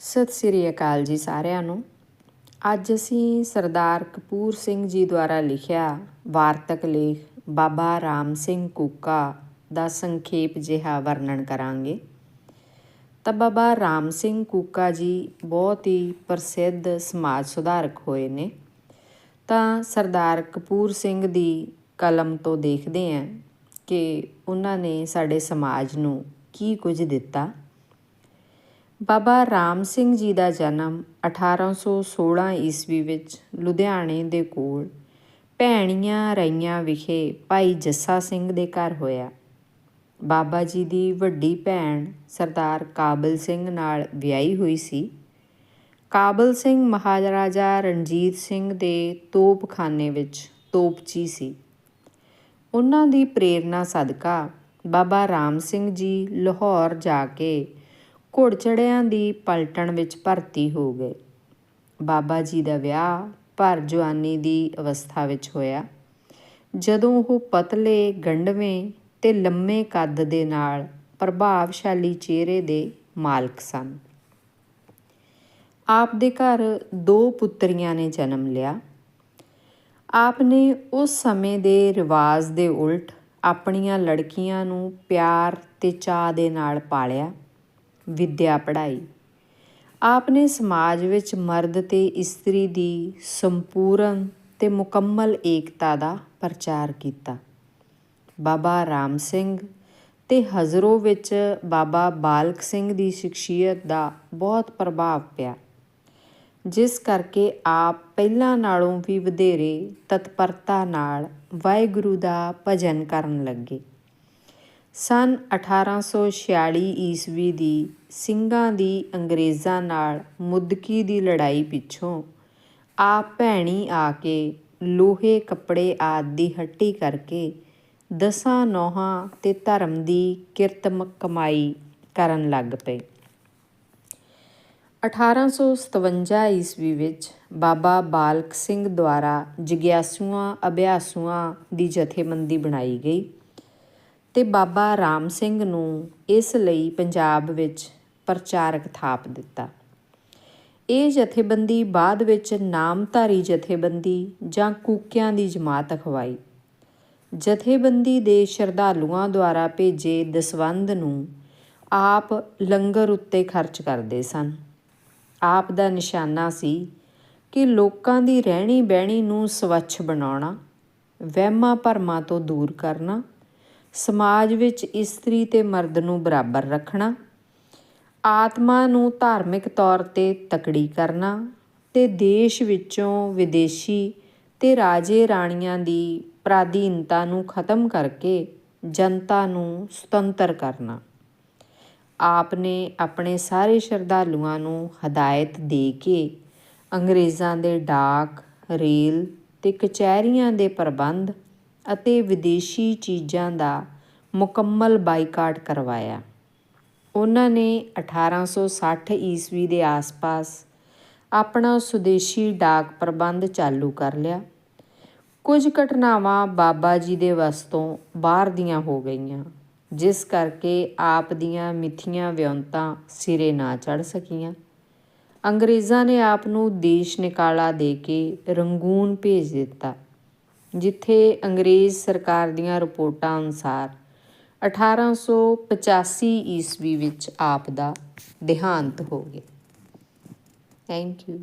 ਸਤਿ ਸ੍ਰੀ ਅਕਾਲ ਜੀ ਸਾਰਿਆਂ ਨੂੰ। ਅੱਜ ਅਸੀਂ ਸਰਦਾਰ ਕਪੂਰ ਸਿੰਘ ਜੀ ਦੁਆਰਾ ਲਿਖਿਆ ਵਾਰਤਕ ਲੇਖ ਬਾਬਾ ਰਾਮ ਸਿੰਘ ਕੂਕਾ ਦਾ ਸੰਖੇਪ ਜਿਹਾ ਵਰਣਨ ਕਰਾਂਗੇ। ਤਾਂ ਬਾਬਾ ਰਾਮ ਸਿੰਘ ਕੂਕਾ ਜੀ ਬਹੁਤ ਹੀ ਪ੍ਰਸਿੱਧ ਸਮਾਜ ਸੁਧਾਰਕ ਹੋਏ ਨੇ। ਤਾਂ ਸਰਦਾਰ ਕਪੂਰ ਸਿੰਘ ਦੀ ਕਲਮ ਤੋਂ ਦੇਖਦੇ ਹਾਂ ਕਿ ਉਹਨਾਂ ਨੇ ਸਾਡੇ ਸਮਾਜ ਨੂੰ ਕੀ ਕੁਝ ਦਿੱਤਾ। ਬਾਬਾ ਰਾਮ ਸਿੰਘ ਜੀ ਦਾ ਜਨਮ 1816 ਈਸਵੀ ਵਿੱਚ ਲੁਧਿਆਣੇ ਦੇ ਕੋਲ ਭੈਣੀਆਂ ਰਈਆਂ ਵਿਖੇ ਭਾਈ ਜੱਸਾ ਸਿੰਘ ਦੇ ਘਰ ਹੋਇਆ। ਬਾਬਾ ਜੀ ਦੀ ਵੱਡੀ ਭੈਣ ਸਰਦਾਰ ਕਾਬਲ ਸਿੰਘ ਨਾਲ ਵਿਆਹੀ ਹੋਈ ਸੀ। ਕਾਬਲ ਸਿੰਘ ਮਹਾਰਾਜਾ ਰਣਜੀਤ ਸਿੰਘ ਦੇ ਤੋਪਖਾਨੇ ਵਿੱਚ ਤੋਪਚੀ ਸੀ। ਉਹਨਾਂ ਦੀ ਪ੍ਰੇਰਣਾ ਸਦਕਾ ਬਾਬਾ ਰਾਮ ਸਿੰਘ ਜੀ ਲਾਹੌਰ ਜਾ ਕੇ ਘੋੜਚੜਿਆਂ ਦੀ ਪਲਟਣ ਵਿੱਚ ਭਰਤੀ ਹੋ ਗਏ। ਬਾਬਾ ਜੀ ਦਾ ਵਿਆਹ ਭਰ ਜਵਾਨੀ ਦੀ ਅਵਸਥਾ ਵਿੱਚ ਹੋਇਆ। ਜਦੋਂ ਉਹ ਪਤਲੇ ਗੰਢਵੇਂ ਤੇ ਲੰਮੇ ਕੱਦ ਦੇ ਨਾਲ ਪ੍ਰਭਾਵਸ਼ਾਲੀ ਚਿਹਰੇ ਦੇ ਮਾਲਕ ਸਨ। ਆਪ ਦੇ ਘਰ ਦੋ ਪੁੱਤਰੀਆਂ ਨੇ ਜਨਮ ਲਿਆ। ਆਪ ਨੇ ਉਸ ਸਮੇਂ ਦੇ ਰਿਵਾਜ ਦੇ ਉਲਟ ਆਪਣੀਆਂ ਲੜਕੀਆਂ ਨੂੰ ਪਿਆਰ ਤੇ ਚਾਹ ਦੇ ਨਾਲ ਪਾਲਿਆ। ਵਿੱਦਿਆ ਪੜ੍ਹਾਈ। ਆਪ ਨੇ ਸਮਾਜ ਵਿੱਚ ਮਰਦ ਤੇ ਇਸਤਰੀ ਦੀ ਸੰਪੂਰਨ ਤੇ ਮੁਕੰਮਲ ਏਕਤਾ ਦਾ ਪ੍ਰਚਾਰ ਕੀਤਾ। ਬਾਬਾ ਰਾਮ ਸਿੰਘ ਤੇ ਹਜ਼ਰੋ ਵਿੱਚ ਬਾਬਾ ਬਾਲਕ ਸਿੰਘ ਦੀ ਸ਼ਖਸੀਅਤ ਦਾ ਬਹੁਤ ਪ੍ਰਭਾਵ ਪਿਆ। ਜਿਸ ਕਰਕੇ ਆਪ ਪਹਿਲਾਂ ਨਾਲੋਂ ਵੀ ਵਧੇਰੇ ਤਤਪਰਤਾ ਨਾਲ ਵਾਹਿਗੁਰੂ ਦਾ ਭਜਨ ਕਰਨ ਲੱਗੇ। ਸਨ 1846 ਈਸਵੀ ਦੀ ਸਿੰਘਾਂ ਦੀ ਅੰਗਰੇਜ਼ਾਂ ਨਾਲ ਮੁੱਦਕੀ ਦੀ ਲੜਾਈ ਪਿੱਛੋਂ ਆਪ ਭੈਣੀ ਆ ਕੇ ਲੋਹੇ ਕੱਪੜੇ ਆਦਿ ਦੀ ਹੱਟੀ ਕਰਕੇ ਦਸਾਂ ਨੋਹਾਂ ਤੇ ਧਰਮ ਦੀ ਕਿਰਤ ਕਮਾਈ ਕਰਨ ਲੱਗ ਪਏ 1857 ਈਸਵੀ ਵਿੱਚ ਬਾਬਾ ਬਾਲਕ ਸਿੰਘ ਦੁਆਰਾ ਜਿਗਿਆਸੂਆਂ, ਅਭਿਆਸੂਆਂ ਦੀ ਜਥੇਬੰਦੀ ਬਣਾਈ ਗਈ। ਤੇ ਬਾਬਾ ਰਾਮ ਸਿੰਘ ਨੂੰ ਇਸ ਲਈ ਪੰਜਾਬ ਵਿੱਚ ਪ੍ਰਚਾਰਕ ਥਾਪ ਦਿੱਤਾ। ਇਹ ਜਥੇਬੰਦੀ ਬਾਅਦ ਵਿੱਚ ਨਾਮਧਾਰੀ ਜਥੇਬੰਦੀ ਜਾਂ ਕੂਕਿਆਂ ਦੀ ਜਮਾਤ ਅਖਵਾਈ। ਜਥੇਬੰਦੀ ਦੇ ਸ਼ਰਧਾਲੂਆਂ ਦੁਆਰਾ ਭੇਜੇ ਦਸਵੰਦ ਨੂੰ ਆਪ ਲੰਗਰ ਉੱਤੇ ਖਰਚ ਕਰਦੇ ਸਨ। ਆਪ ਦਾ ਨਿਸ਼ਾਨਾ ਸੀ ਕਿ ਲੋਕਾਂ ਦੀ ਰਹਿਣੀ ਬਹਿਣੀ ਨੂੰ ਸਵੱਛ ਬਣਾਉਣਾ ਵਹਿਮਾਂ ਭਰਮਾਂ ਤੋਂ ਦੂਰ ਕਰਨਾ ਸਮਾਜ ਵਿੱਚ ਇਸਤਰੀ ਤੇ ਮਰਦ ਨੂੰ ਬਰਾਬਰ ਰੱਖਣਾ, ਆਤਮਾ ਨੂੰ ਧਾਰਮਿਕ ਤੌਰ ਤੇ ਤਕੜੀ ਕਰਨਾ ਤੇ ਦੇਸ਼ ਵਿੱਚੋਂ ਵਿਦੇਸ਼ੀ ਤੇ ਰਾਜੇ ਰਾਣੀਆਂ ਦੀ ਪ੍ਰਾਧੀਨਤਾ ਨੂੰ ਖਤਮ ਕਰਕੇ ਜਨਤਾ ਨੂੰ ਸੁਤੰਤਰ ਕਰਨਾ। ਆਪ ਨੇ ਆਪਣੇ ਸਾਰੇ ਸ਼ਰਧਾਲੂਆਂ ਨੂੰ ਹਦਾਇਤ ਦੇ ਕੇ ਅੰਗਰੇਜ਼ਾਂ ਦੇ ਡਾਕ, ਰੇਲ ਤੇ ਕਚਹਿਰੀਆਂ ਦੇ ਪ੍ਰਬੰਧ ਅਤੇ ਵਿਦੇਸ਼ੀ ਚੀਜ਼ਾਂ ਦਾ ਮੁਕੰਮਲ ਬਾਈਕਾਟ ਕਰਵਾਇਆ। ਉਹਨਾਂ ਨੇ 1860 ਈਸਵੀ ਦੇ ਆਸ-ਪਾਸ ਆਪਣਾ ਸੁਦੇਸ਼ੀ ਡਾਕ ਪ੍ਰਬੰਧ ਚਾਲੂ ਕਰ ਲਿਆ। ਕੁਝ ਘਟਨਾਵਾਂ ਬਾਬਾ ਜੀ ਦੇ ਵਸਤੋਂ ਬਾਹਰ ਦੀਆਂ ਹੋ ਗਈਆਂ, ਜਿਸ ਕਰਕੇ ਆਪ ਦੀਆਂ ਮਿੱਥੀਆਂ ਵਿਉਂਤਾਂ ਸਿਰੇ ਨਾ ਚੜ ਸਕੀਆਂ। ਅੰਗਰੇਜ਼ਾਂ ਨੇ ਆਪ ਨੂੰ ਦੇਸ਼ ਨਿਕਾਲਾ ਦੇ ਕੇ ਰੰਗੂਨ ਭੇਜ ਦਿੱਤਾ। ਜਿੱਥੇ ਅੰਗਰੇਜ਼ ਸਰਕਾਰ ਦੀਆਂ ਰਿਪੋਰਟਾਂ ਅਨੁਸਾਰ 1885 ਈਸਵੀ ਵਿੱਚ ਆਪ ਦਾ ਦੇਹਾਂਤ ਹੋ ਗਿਆ। Thank you